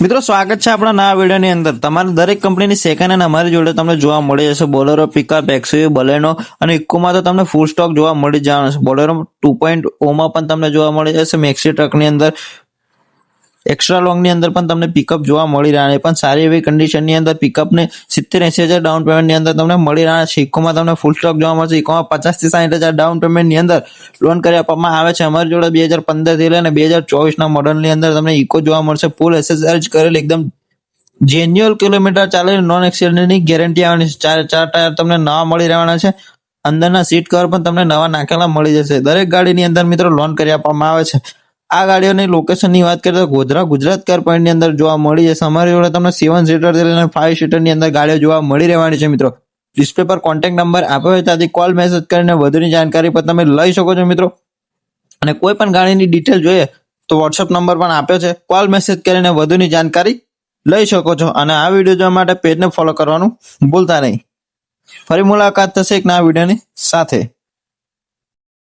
મિત્રો, સ્વાગત છે આપણા નવા વિડીયોની અંદર. તમારે દરેક કંપનીની સેકન્ડ હેન્ડ અમારી જોડે તમને જોવા મળી જશે બોલેરો પિકઅપ એક્સયુ બલેનો અને ઇકોમાં તો તમને ફૂલ સ્ટોક જોવા મળી જવાનો છે. બોલેરો ટુ પોઈન્ટ ઓમાં પણ તમને જોવા મળી જશે. મેક્સી ટ્રકની અંદર એક્સ્ટ્રા લોંગની અંદર પણ તમને પિકઅપ જોવા મળી રહ્યા છે. પણ સારી એવી કન્ડિશનની અંદર પિકઅપને સિત્તેર એસી હજાર ડાઉન પેમેન્ટની અંદર તમને મળી રહ્યા છે. ઇકોમાં તમને ફૂલ સ્ટોક જોવા મળશે. ઇકોમાં પચાસથી સાઠ હજાર ડાઉન પેમેન્ટની અંદર લોન કરી આપવામાં આવે છે. અમારી જોડે બે હજાર પંદરથી લઈને બે હજાર ચોવીસના મોડલની અંદર તમને ઇકો જોવા મળશે. ફૂલ એસેસરીઝ કરેલ એકદમ જેન્યુઅલ કિલોમીટર ચાલે નોન એક્સિડન્ટની ગેરંટી આવવાની છે. ચાર ચાર ટાયર તમને નવા મળી રહેવાના છે. અંદરના સીટ કવર પણ તમને નવા નાખેલા મળી જશે. દરેક ગાડીની અંદર મિત્રો લોન કરી આપવામાં આવે છે. આ ગાડીઓની લોકેશનની વાત કરીએ તો ગોધરા ગુજરાત કાર પોઈન્ટની અંદર જોવા મળી જશે અમારી જોડે તમને સેવન સીટર લઈને ફાઈવ સીટરની અંદર ગાડીઓ જોવા મળી રહેવાની છે મિત્રો. ડિસ્પ્લે પર કોન્ટેક્ટ નંબર આપ્યો હોય ત્યાંથી કોલ મેસેજ કરીને વધુની જાણકારી પર તમે લઈ શકો છો મિત્રો. અને કોઈ પણ ગાડીની ડિટેલ જોઈએ તો વોટ્સઅપ નંબર પણ આપ્યો છે. કોલ મેસેજ કરીને વધુની જાણકારી લઈ શકો છો. અને આ વીડિયો જોવા માટે પેજને ફોલો કરવાનું ભૂલતા નહીં. ફરી મુલાકાત થશે એક નવા વિડીયોની સાથે.